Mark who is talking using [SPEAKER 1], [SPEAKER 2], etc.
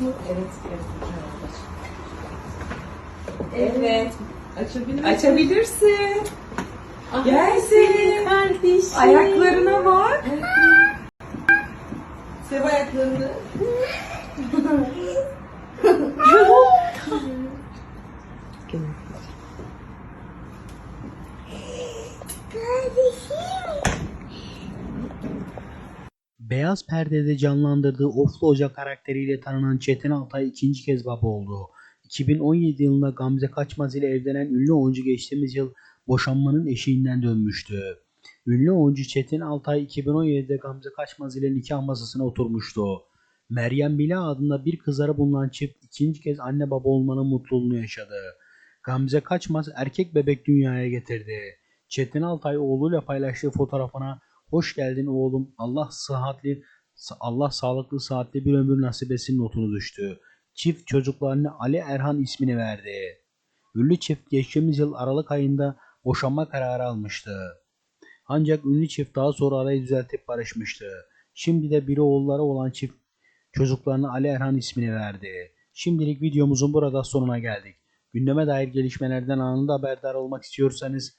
[SPEAKER 1] Evet. Evet. Evet.
[SPEAKER 2] Açabilir
[SPEAKER 1] Açabilirsin.
[SPEAKER 2] Ah,
[SPEAKER 1] Gel Selin.
[SPEAKER 2] Kardeşim.
[SPEAKER 1] Ayaklarına bak.
[SPEAKER 2] Sev ayaklarını.
[SPEAKER 3] Beyaz Perde'de canlandırdığı Oflu Hoca karakteriyle tanınan Çetin Altay ikinci kez baba oldu. 2017 yılında Gamze Kaçmaz ile evlenen ünlü oyuncu geçtiğimiz yıl boşanmanın eşiğinden dönmüştü. Ünlü oyuncu Çetin Altay 2017'de Gamze Kaçmaz ile nikah masasına oturmuştu. Meryem Bila adında bir kızları bulunan çift ikinci kez anne baba olmanın mutluluğunu yaşadı. Gamze Kaçmaz erkek bebek dünyaya getirdi. Çetin Altay oğluyla paylaştığı fotoğrafına Hoş geldin oğlum. Allah sıhhatli Allah sağlıklı saatli bir ömür nasip etsin notunu düştü. Çift çocuklarına Ali Erhan ismini verdi. Ünlü çift geçtiğimiz yıl Aralık ayında boşanma kararı almıştı. Ancak ünlü çift daha sonra arayı düzeltip barışmıştı. Şimdi de biri oğulları olan çift çocuklarına Ali Erhan ismini verdi. Şimdilik videomuzun burada sonuna geldik. Gündeme dair gelişmelerden anında haberdar olmak istiyorsanız